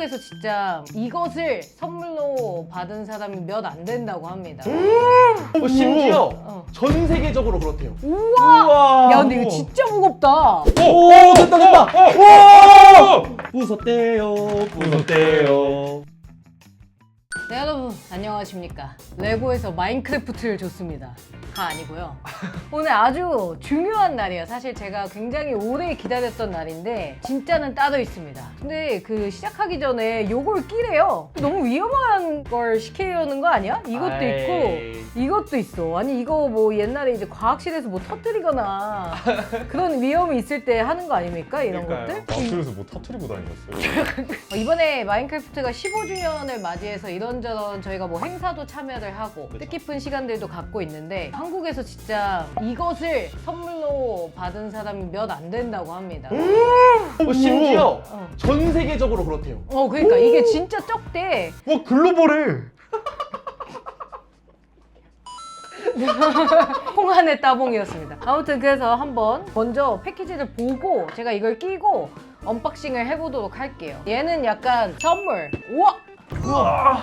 한국에서 진짜 이것을 선물로 받은 사람이 몇 안 된다고 합니다. 어, 심지어 어. 전 세계적으로 그렇대요. 우와! 우와. 야 근데 이거 진짜 무겁다. 오, 됐다 됐다. 오! 부쉈대요. 부쉈대요. 네 여러분 안녕하십니까? 레고에서 마인크래프트를 줬습니다. 가 아니고요. 오늘 아주 중요한 날이에요. 사실 제가 굉장히 오래 기다렸던 날인데 진짜는 따로 있습니다. 근데 그 시작하기 전에 요걸 끼래요. 너무 위험한 걸 시키려는 거 아니야? 이것도. 있고 이것도 있어. 아니 이거 뭐 옛날에 이제 과학실에서 뭐 터뜨리거나 그런 위험이 있을 때 하는 거 아닙니까? 이런 것들? 마크에서 뭐 터트리고 다니셨어요? 어, 이번에 마인크래프트가 15주년을 맞이해서 이런 저런 저희가 뭐 행사도 참여를 하고 그쵸. 뜻깊은 시간들도 갖고 있는데 한국에서 진짜 이것을 선물로 받은 사람이 몇 안 된다고 합니다. 어, 심지어 어. 전 세계적으로 그렇대요. 어, 그러니까 이게 진짜 적대. 와 글로벌해! 홍한의 따봉이었습니다. 아무튼 그래서 한번 먼저 패키지를 보고 제가 이걸 끼고 언박싱을 해보도록 할게요. 얘는 약간 선물. 우와! 우와!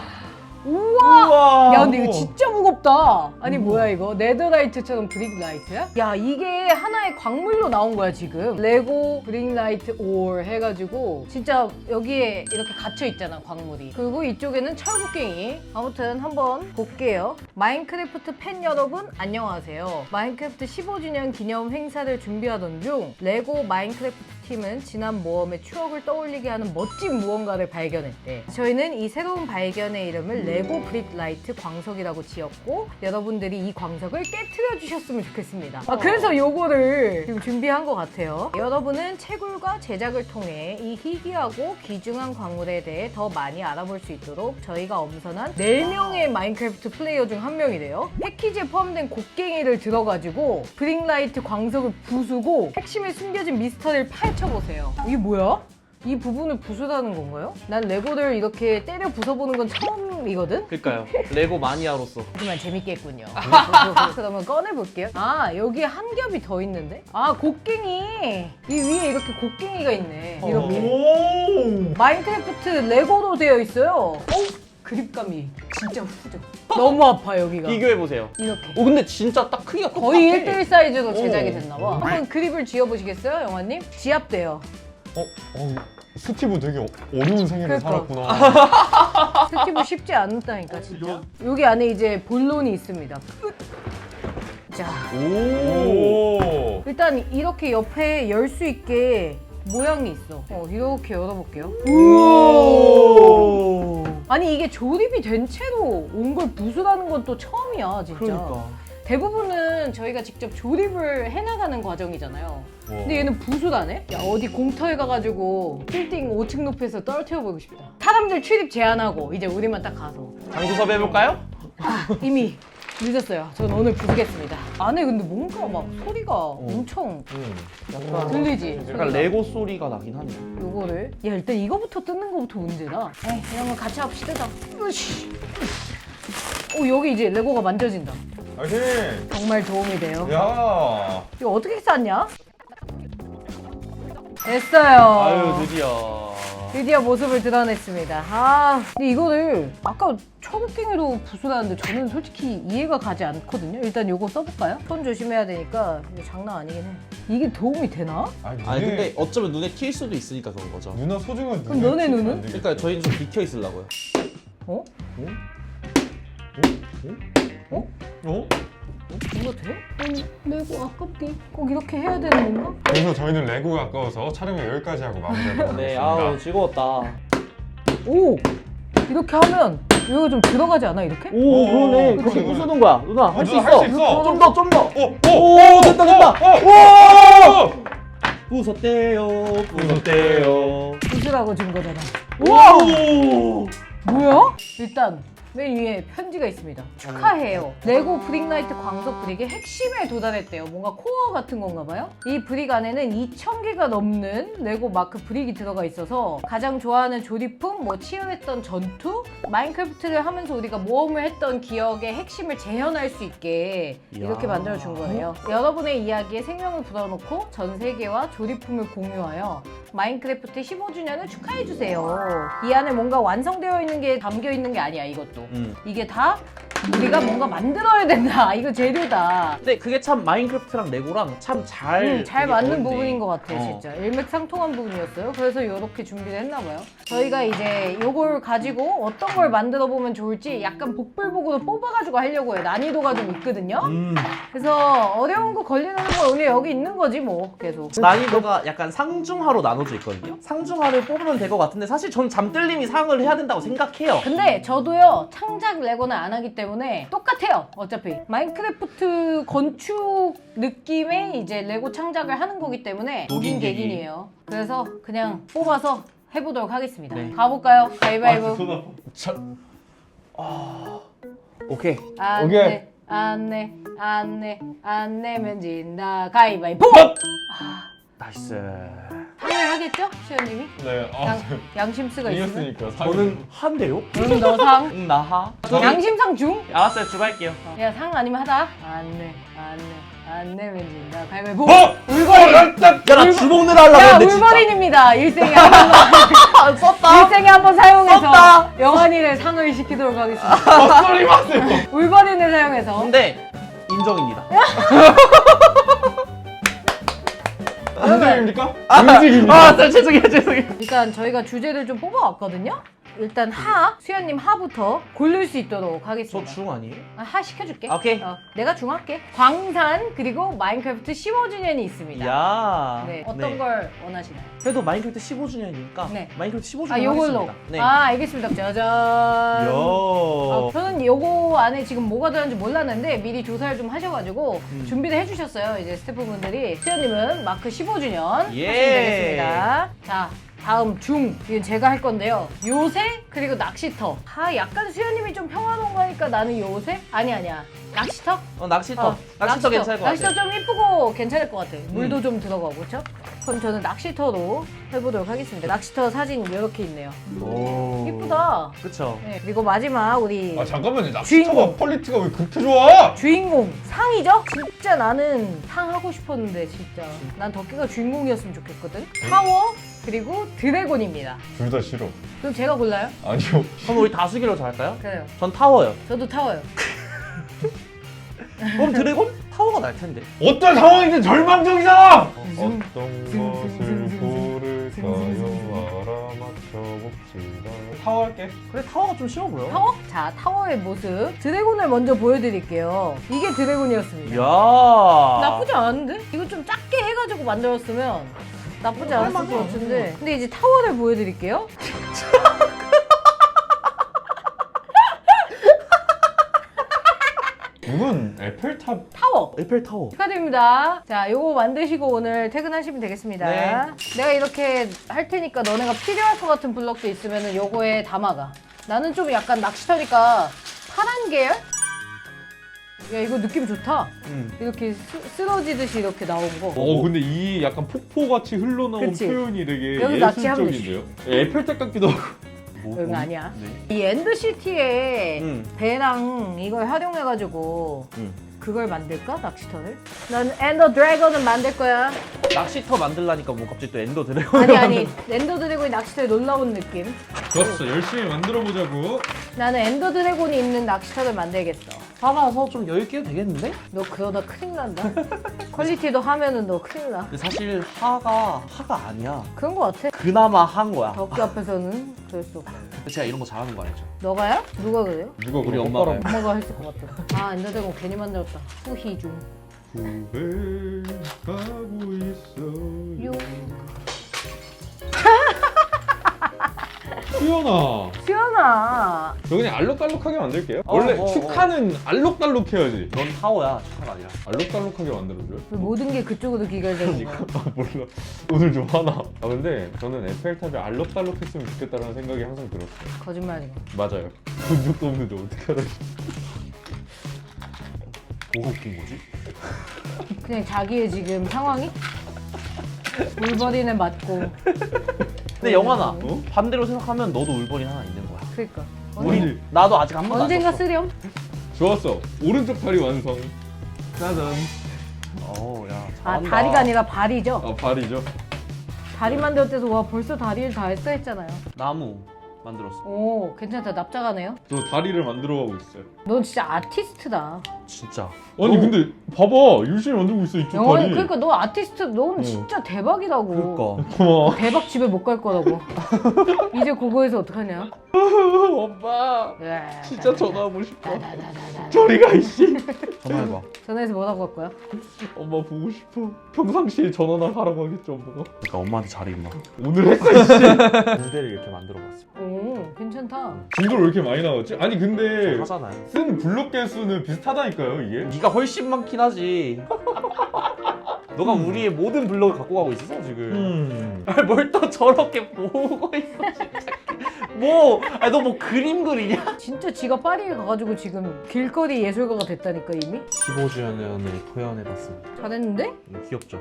우와! 우와. 야 근데 이거 진짜 무겁다. 아니 뭐야 이거? 네더라이트처럼 브릭라이트야? 야 이게 하나의 광물로 나온 거야 지금. 레고 브릭라이트 올 해가지고 진짜 여기에 이렇게 갇혀 있잖아 광물이. 그리고 이쪽에는 철곡갱이. 아무튼 한번 볼게요. 마인크래프트 팬 여러분 안녕하세요. 마인크래프트 15주년 기념 행사를 준비하던 중 레고 마인크래프트 팀은 지난 모험의 추억을 떠올리게 하는 멋진 무언가를 발견했대. 저희는 이 새로운 발견의 이름을 레고 브릭라이트 광석이라고 지었고 여러분들이 이 광석을 깨트려 주셨으면 좋겠습니다. 아, 그래서 요거를 지금 준비한 것 같아요. 여러분은 채굴과 제작을 통해 이 희귀하고 귀중한 광물에 대해 더 많이 알아볼 수 있도록 저희가 엄선한 4명의 마인크래프트 플레이어 중 한 명이래요. 패키지에 포함된 곡괭이를 들어가지고 브릭라이트 광석을 부수고 핵심에 숨겨진 미스터리를 파헤 쳐보세요. 이게 뭐야? 이 부분을 부수다는 건가요? 난 레고를 이렇게 때려 부숴보는 건 처음이거든? 그러니까요. 레고 마니아로서. 하지만 재밌겠군요. 그러면 꺼내볼게요. 아, 여기에 한 겹이 더 있는데? 아, 곡괭이! 이 위에 이렇게 곡괭이가 있네. 이렇게. 오! 마인크래프트 레고로 되어 있어요. 어? 그립감이 진짜 후져. 너무 아파, 여기가. 비교해 보세요. 이렇게. 오 근데 진짜 딱 크기가 거의 똑같아. 1대1 사이즈로 제작이 오. 됐나 봐. 한번 그립을 지어보시겠어요, 영화님? 지압돼요. 어? 어 스티브 되게 어- 어려운 생애를 그러니까. 살았구나 스티브 쉽지 않다니까, 진짜. 여기 안에 이제 본론이 있습니다. 자, 오! 일단 이렇게 옆에 열 수 있게 모양이 있어. 어, 이렇게 열어볼게요. 오. 아니 이게 조립이 된 채로 온 걸 부수라는 건 또 처음이야, 진짜. 그러니까. 대부분은 저희가 직접 조립을 해나가는 과정이잖아요. 근데 얘는 부수다네? 야, 어디 공터에 가가지고 빌딩 5층 높이에서 떨어뜨려보고 싶다. 사람들 출입 제한하고 이제 우리만 딱 가서. 장소 섭외해 볼까요? 이미 늦었어요. 전 오늘 부수겠습니다. 안에 근데 뭔가 막 소리가 엄청 음. 약간 들리지? 약간 레고 소리가 나긴 하네. 요거를 야 일단 이거부터 뜯는 거부터 문제다 에이 이런 거 같이 합시 뜯어 으씨 오 여기 이제 레고가 만져진다 파이팅! 정말 도움이 돼요 야! 이거 어떻게 쌌냐? 됐어요 아유 드디어. 드디어 모습을 드러냈습니다 아 근데 이거를 아까 초곡갱이로 부수라는데 저는 솔직히 이해가 가지 않거든요 일단 요거 써볼까요? 손 조심해야 되니까 이거 장난 아니긴 해 이게 도움이 되나? 아니, 아니 근데 어쩌면 눈에 튈 수도 있으니까 그런 거죠. 누나 소중한 그럼 눈에 너네 튀면 눈은? 안 되겠다. 그러니까 저희는 좀 비켜 있으려고요. 어? 어? 어? 이거 돼? 아니 레고 아깝게 꼭 이렇게 해야 되는 건가? 그래서 저희는 레고가 아까워서 촬영을 여기까지 하고 마무리하도록 네, 하겠습니다 아우 즐거웠다. 오! 이렇게 하면 이거 좀 들어가지 않아 이렇게? 오 그러네. 오, 그렇게 그러네. 부수는 거야. 누나 할 수 누나 있어. 할수 있어. 좀 더, 좀 더. 어? 오, 됐다, 됐다. 오! 부쉈대요, 부쉈대요. 부수라고 준 거잖아 오! 뭐야? 일단 맨 위에 편지가 있습니다. 축하해요. 레고 브릭라이트 광석 브릭의 핵심에 도달했대요. 뭔가 코어 같은 건가 봐요? 이 브릭 안에는 2,000개가 넘는 레고 마크 브릭이 들어가 있어서 가장 좋아하는 조립품, 뭐 치열했던 전투 마인크래프트를 하면서 우리가 모험을 했던 기억의 핵심을 재현할 수 있게 이렇게 이야. 만들어 준 거예요. 여러분의 이야기에 생명을 불어넣고 전 세계와 조립품을 공유하여 마인크래프트 15주년을 축하해주세요. 이 안에 뭔가 완성되어 있는 게 담겨 있는 게 아니야, 이것도. 음. 이게 다 우리가 뭔가 만들어야 된다. 이거 재료다. 근데 그게 참 마인크래프트랑 레고랑 참잘 음, 잘 맞는. 부분인 것 같아요, 어. 진짜. 일맥상통한 부분이었어요. 그래서 이렇게 준비를 했나 봐요. 저희가 이제 이걸 가지고 어떤 걸 만들어 보면 좋을지 약간 복불복으로 뽑아가지고 하려고 해요. 난이도가 좀 있거든요. 음. 그래서 어려운 거 걸리는 거 오늘 여기 있는 거지 뭐 계속. 난이도가 약간 상중하로 나눠져 있거든요. 상중하를 뽑으면 될 것 같은데 사실 전 잠들림이 상을 해야 된다고 생각해요. 근데 저도요 창작 레고는 안 하기 때문에 똑같아요 어차피 마인크래프트 건축 느낌의 이제 레고 창작을 하는 거기 때문에 녹인 계기. 개긴이에요 그래서 그냥 뽑아서 해보도록 하겠습니다 네. 가볼까요? 가위바위보 자, 오케이. 안내 안 내 안 내 안 내면 진다 가위바위보! 아, 나이스. 하겠죠? 시현님이? 네. 아, 양, 양심스가 있으면? 이겼으니까 상. 저는 한대요? 응 너 상 응 나 하. 양심상 중? 알았어요 주갈게요. 야 상 아니면 하다 안 내 안 내 안 내면 진다 가위바위보 어? 울버린 야 나 주먹 내라 하려고 야 했는데 진짜. 울버린입니다 일생에 한번안 썼다. 일생에 한 번 사용해서 썼다. 영환이를 상을 시키도록 하겠습니다 헛소리 마세요. 울버린을 사용해서 근데 인정입니다. 인정입니까? 음식입니다. 아 저- 죄송해요 죄송해요. 일단 저희가 주제를 좀 뽑아왔거든요 일단 하 수현님 하부터 고를 수 있도록 저 하겠습니다 중 아니에요? 아, 하 시켜줄게 오케이. 어, 내가 중 할게 광산 그리고 마인크래프트 15주년이 있습니다 야. 네 어떤 걸 원하시나요? 그래도 마인크래프트 15주년이니까 네. 마인크래프트 15주년 아 요걸로 하겠습니다. 네. 아 알겠습니다 짜잔 아, 요. 저는 요거 안에 지금 뭐가 들었는지 몰랐는데 미리 조사를 좀 하셔가지고 음. 준비를 해주셨어요 이제 스태프분들이 수현님은 마크 15주년 예. 하시면 되겠습니다 자 다음 중 이건 제가 할 건데요. 요새 그리고 낚시터. 아 약간 수현님이 좀 평화로운 거니까 나는 요새? 아니 아니야 낚시터? 어 낚시터. 어, 낚시터 괜찮을 것 낚시터 같아요. 좀 이쁘고 괜찮을 것 같아 물도 음. 좀 들어가고 그렇죠? 그럼 저는 낚시터로 해보도록 하겠습니다 낚시터 사진 이렇게 있네요 오. 이쁘다 그쵸. 네, 그리고 마지막 우리 아 잠깐만요. 낚시터가 주인공. 퀄리티가 왜 그렇게 좋아? 주인공 상이죠? 진짜 나는 상 하고 싶었는데 진짜 난 덕기가 주인공이었으면 좋겠거든 타워 그리고 드래곤입니다 둘 다 싫어. 그럼 제가 골라요? 아니요. 그럼 우리 다수기로 할까요? 그래요 전 타워요. 저도 타워요 그럼 드래곤? 타워가 날 텐데. 어떤 상황이든 절망적이잖아. 어떤 것을 고를까요? 알아맞혀 봅시다. 타워 할게. 그래 타워가 좀 쉬워 보여. 타워? 자 타워의 모습 드래곤을 먼저 보여드릴게요 이게 드래곤이었습니다 이야. 나쁘지 않은데? 이거 좀 작게 해가지고 만들었으면 나쁘지 않았을 할만해. 것 같은데 근데 이제 타워를 보여드릴게요 이건 에펠탑. 타워 에펠 타워. 축하드립니다. 자, 요거 만드시고 오늘 퇴근하시면 되겠습니다. 네. 내가 이렇게 할 테니까 너네가 필요할 것 같은 블럭도 있으면 요거에 담아가. 나는 좀 약간 낚시터니까 파란 계열? 야, 이거 느낌 좋다. 음. 이렇게 쓰, 쓰러지듯이 이렇게 나온 거. 어 근데 이 약간 폭포같이 흘러나온 그치. 표현이 되게 여기 낚시 하면 예술적인데요? 에펠탑 같기도 하고 뭐, 응, 뭐? 아니야. 네. 이 엔드시티에 음. 배랑 이걸 활용해가지고 음. 그걸 만들까? 낚시터를? 난 엔더 드래곤을 만들 거야. 낚시터 만들라니까 뭐 갑자기 또 엔더 드래곤. 아니, 아니. 엔더 드래곤이 낚시터에 놀라운 느낌. 좋았어 열심히 만들어 보자고 나는 엔더 드래곤이 있는 낚시터를 만들겠어. 화나서 좀 여유 끼도 되겠는데? 너 그러다 큰일 난다. 퀄리티도 하면은 너 큰일 나. 근데 사실 하가 하가 아니야. 그런 거 같아. 그나마 한 거야. 덕기 앞에서는 그럴 수 없어. 제가 이런 거 잘하는 거 알죠? 너가요? 누가 그래요? 누가 우리 엄마가 엄마랑 엄마가 했을 것 같아. 아 엔더 드래곤 괜히 만들었다. 후희 중. 고백하고 있어요 요. 수연아 수연아. 저 그냥 알록달록하게 만들게요 어, 원래 뭐, 축하는 알록달록 해야지 넌 타워야. 축하가 아니라. 알록달록하게 만들어줘요? 왜 모든 게 그쪽으로 기결되는 거야? 아 몰라 오늘 좀 화나 아 근데 저는 에펠탑이 알록달록 했으면 좋겠다는 생각이 항상 들었어요 거짓말이야. 뭐. 맞아요 본 적도 없는데 어떻게 알아요 뭐가 웃긴 거지? 그냥 자기의 지금 상황이 울버린을 맞고. 근데 영환아, 어? 반대로 생각하면 너도 울버린 하나 있는 거야. 그러니까. 우리 나도 아직 한 번도 언젠가 안 썼어. 쓰렴. 좋았어 오른쪽 다리 완성 짜잔 어우 야. 아 잘한다. 다리가 아니라 발이죠. 아 발이죠 다리 만들었대서 와 벌써 다리를 다 했어 했잖아요. 나무 만들었어. 오 괜찮다 납작하네요. 저 다리를 만들어가고 있어요. 넌 진짜 아티스트다. 진짜. 아니 너- 근데 봐봐 열심히 만들고 있어 이쪽 영원히 다리. 그러니까 너 아티스트 넌 응. 진짜 대박이라고. 그러니까. 고마워. 대박 집에 못 갈 거라고. 이제 그거에서 어떡하냐? 엄마 야, 진짜. 전화하고 싶어. 저리가 이씨. 전화해봐. 전화해서 뭐라고 할 거야? 엄마 보고 싶어. 평상시에 전화나 하라고 하겠죠 엄마가. 그러니까 엄마한테 잘해 임마. 오늘 했어 이씨. 무대를 이렇게 만들어봤어. 오 괜찮다. 진도를 왜 이렇게 많이 나왔지? 아니 근데 하잖아요. 쓴 블록 개수는 비슷하다니까요 이게. 네가 훨씬 많긴 하지. 너가 우리의 모든 블럭을 갖고 가고 있어 지금. 음. 뭘 또 저렇게 보고 있어 진짜. 뭐? 아니 너 뭐 그림 그리냐? 진짜 지가 파리에 가가지고 지금 길거리 예술가가 됐다니까 이미. 15주년을 표현해봤습니다. 잘했는데? 음, 귀엽죠?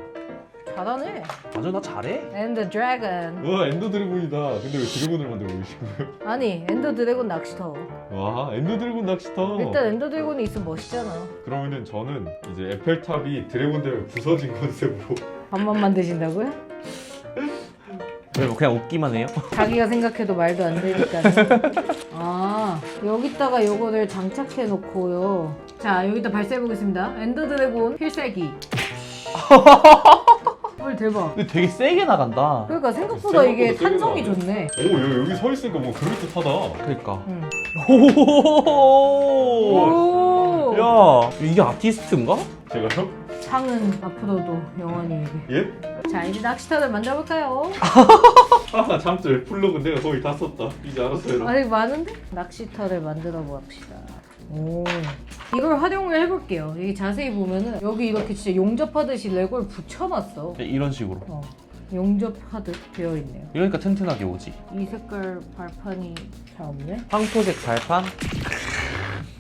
잘하네. 맞아 나 잘해. And the Dragon. 와 엔더 드래곤이다. 근데 왜 드래곤을 만들고 계신 거예요? 아니 엔더 드래곤 낚시터. 와 엔더 드래곤 낚시터. 일단 엔더 드래곤이 있으면 멋있잖아. 그러면은 저는 이제 에펠탑이 드래곤 때문에 부서진 컨셉으로 밥만 만드신다고요? 왜뭐 그냥 웃기만 해요? 자기가 생각해도 말도 안 되니까. 아 여기다가 요거를 장착해 놓고요. 자 여기다 발사해 보겠습니다. 엔더 드래곤 필살기. 헐 대박. 근데 되게 세게 나간다. 그러니까 생각보다 이게 생각보다 세게 탄성이 나가네. 좋네. 오 여기, 여기 서 있으니까 뭐 그럴 듯하다. 그러니까. 응. 오. 오. 야 이게 아티스트인가? 제가요? 상은 앞으로도 영원히 이게. 예? 자 이제 낚시터를 만들어 볼까요? 아 잠들 플러그 내가 거의 다 썼다. 이제 알아서 해라. 아직 많은데? 낚시터를 만들어 봅시다. 오. 이걸 활용을 해볼게요. 여기 자세히 보면은 여기 이렇게 진짜 용접하듯이 레고를 붙여놨어. 네, 이런 식으로. 어. 용접하듯 되어 있네요. 이러니까 튼튼하게 오지. 이 색깔 발판이 잘 없네. 황토색 발판.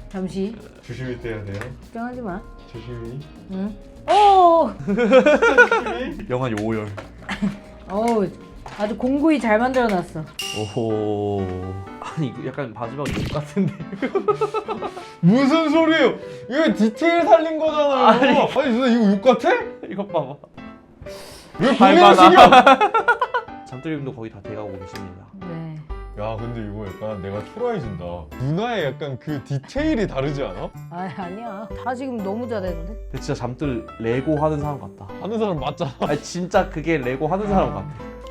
잠시 조심히 떼야 돼요. 걱정하지 마. 조심히. 응. 오. 조심히. 영화 요열. 어우 아주 공구이 잘 만들어놨어. 오호. 아니 이거 약간 마지막 욕 같은데. 무슨 소리예요? 이거 디테일 살린 거잖아요. 아니. 아니, 누나 이거 욕 같아? 이것 봐봐. 왜. 보내시냐? 잠들님도 거의 다 돼가고 계십니다. 네. 야 근데 이거 약간 내가 초라해진다. 누나의 약간 그 디테일이 다르지 않아? 아 아니야. 다 지금 너무 잘했는데. 근데 진짜 잠들 레고 하는 사람 같다. 하는 사람 맞잖아. 아니 진짜 그게 레고 하는 사람 같아.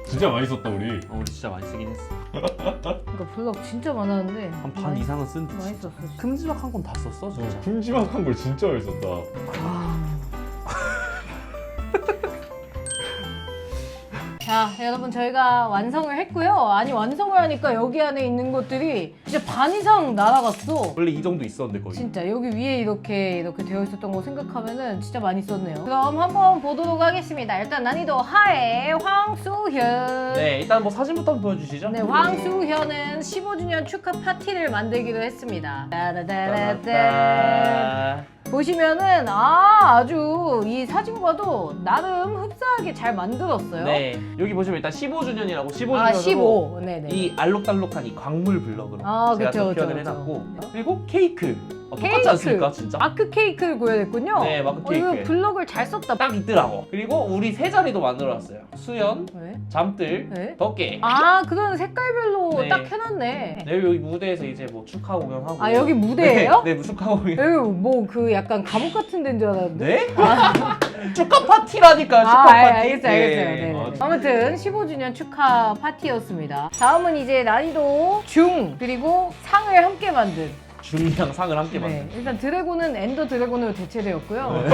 진짜 많이 썼다 우리. 어, 우리 진짜 많이 쓰긴 했어. 그러니까 블럭 진짜 많았는데. 한 반 많이- 이상은 쓴 듯. 많이 썼어. 큼지막한 건 다 썼어 진짜. 큼지막한 걸 진짜 많이 썼다. 와. 자, 여러분 저희가 완성을 했고요. 아니 완성을 하니까 여기 안에 있는 것들이 진짜 반 이상 날아갔어. 원래 이 정도 있었는데 거의. 진짜 여기 위에 이렇게 이렇게 되어 있었던 거 생각하면은 진짜 많이 썼네요. 그럼 한번 보도록 하겠습니다. 일단 난이도 하에 황수 현. 네 일단 뭐 사진부터 한번 보여주시죠. 네, 황수현은 15주년 축하 파티를 만들기로 했습니다. 따다다다다. 따라따. 보시면은 아 아주 이 사진과도 나름 흡사하게 잘 만들었어요. 네 여기 보시면 일단 15주년이라고 15주년으로 아 15. 네네. 이 알록달록한 이 광물 블럭으로 아, 제가 그쵸, 표현을 그쵸. 해놨고 그리고 케이크 어, 똑같지 케이크. 않습니까 진짜? 마크 케이크를 구현했군요. 네, 마크 어, 이거 케이크. 블럭을 잘 썼다. 딱 있더라고 그리고 우리 세 자리도 만들어놨어요 수연, 네. 잠들, 네. 덕계 아 그건 색깔별로 네. 딱 해놨네. 네, 여기 무대에서 이제 뭐 축하 공연하고 아 여기 무대예요? 네, 네 축하 공연 여기 뭐 그 약간 감옥 같은 데인 줄 알았는데. 네? 축하 파티라니까요 축하 아, 파티 알- 알겠어요, 알겠어요. 네. 네. 아, 아무튼 15주년 축하 파티였습니다. 다음은 이제 난이도 중 그리고 상을 함께 만든. 중량 상을 함께 네, 만든 일단 드래곤은 엔더 드래곤으로 대체되었고요.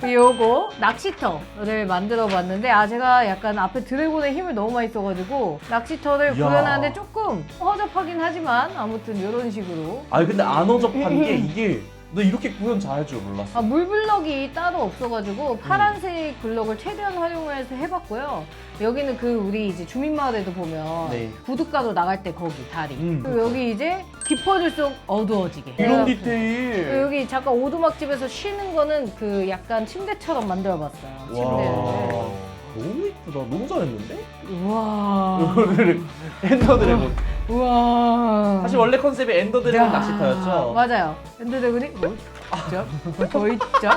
네. 요거 낚시터를 만들어 봤는데 아 제가 약간 앞에 드래곤의 힘을 너무 많이 써가지고 낚시터를 이야. 구현하는데 조금 허접하긴 하지만 아무튼 이런 식으로 아니 근데 안 어접한 게 이게 너 이렇게 구현 잘할 줄 몰랐어 아, 물블럭이 따로 없어가지고 파란색 블럭을 최대한 활용해서 해봤고요. 여기는 그 우리 이제 주민마을에도 보면 네. 구두가로 나갈 때 거기 다리. 음. 그리고 여기 이제 깊어질수록 어두워지게. 이런 디테일 여기 잠깐 오두막집에서 쉬는 거는 그 약간 침대처럼 만들어봤어요. 침대를. 와 너무 이쁘다 너무 잘했는데? 우와. 이거를 엔더 드래곤 우와. 사실 원래 컨셉이 엔더 드래곤 야, 낚시터였죠 맞아요. 엔더 드래곤이 어? 점? 더 있죠?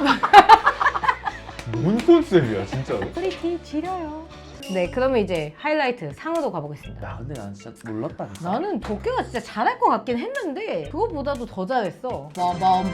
뭔 컨셉이야 진짜로? 프리티 지려요. 네, 그러면 이제 하이라이트 상으로 가보겠습니다. 야 근데 난 진짜 놀랐다. 진짜. 나는 덕계가 진짜 잘할 것 같긴 했는데 그거보다도 더 잘했어. 와밤.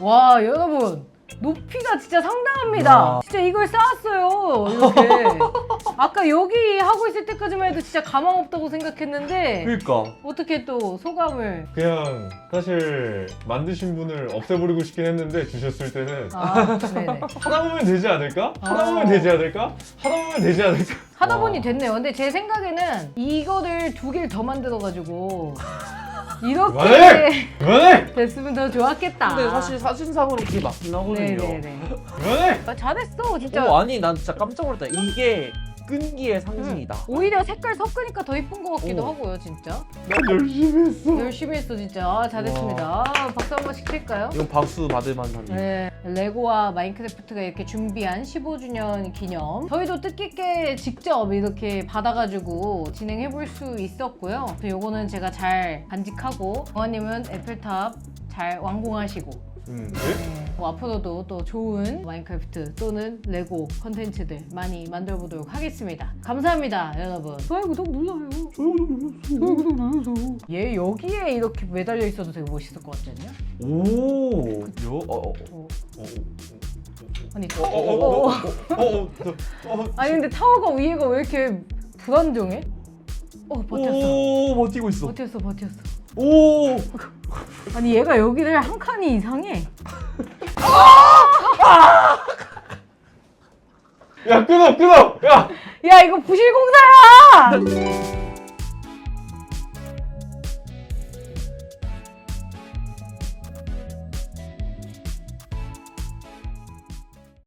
와 여러분 높이가 진짜 상당합니다. 와. 진짜 이걸 쌓았어요 이렇게. 아까 여기 하고 있을 때까지만 해도 진짜 가망 없다고 생각했는데 그러니까. 어떻게 또 소감을? 그냥 사실 만드신 분을 없애버리고 싶긴 했는데 주셨을 때는 아 네네. 하다 보면 되지 않을까? 하다 아. 보면 되지 않을까? 하다 보면 되지 않을까? 하다 와. 보니 됐네요. 근데 제 생각에는 이거를 두 개를 더 만들어가지고 이렇게! 그만해! 됐으면 더 좋았겠다. 근데 사실 사진상으로 그게 맞긴 하거든요. 네네네. 그만해! 아, 잘했어 진짜. 어, 아니 난 진짜 깜짝 놀랐다. 이게 끈기의 상징이다. 오히려 색깔 섞으니까 더 이쁜 것 같기도 어. 하고요, 진짜. 난 열심히 했어. 열심히 했어, 진짜. 아, 잘했습니다. 아, 박수 한 번씩 칠까요? 이건 박수 받을 만한 일. 네, 레고와 마인크래프트가 이렇게 준비한 15주년 기념. 저희도 뜻깊게 직접 이렇게 받아가지고 진행해 볼 수 있었고요. 또 요거는 제가 잘 간직하고, 정아님은 에펠탑 잘 완공하시고, 음. 네. 뭐 앞으로도 또 좋은 마인크래프트 또는 레고 컨텐츠들 많이 만들어 보도록 하겠습니다. 감사합니다, 여러분. 좋아요, 구독 눌러요. 좋아요, 구독 눌러요. 좋아요, 구독 눌러요. 얘 여기에 이렇게 매달려 있어도 되게 멋있을 것 같지 않냐? 오. 요. 어. 어. 어. 아니. 어. 어. 어. 어. 어. 어. 어. 아니 근데 타워가 위에가 왜 이렇게 불안정해? 어 버텼어. 오 버티고 있어. 버텼어, 버텼어. 오. 아니 얘가 여기를 한 칸이 이상해. 야 끊어 끊어! 야! 야 이거 부실공사야!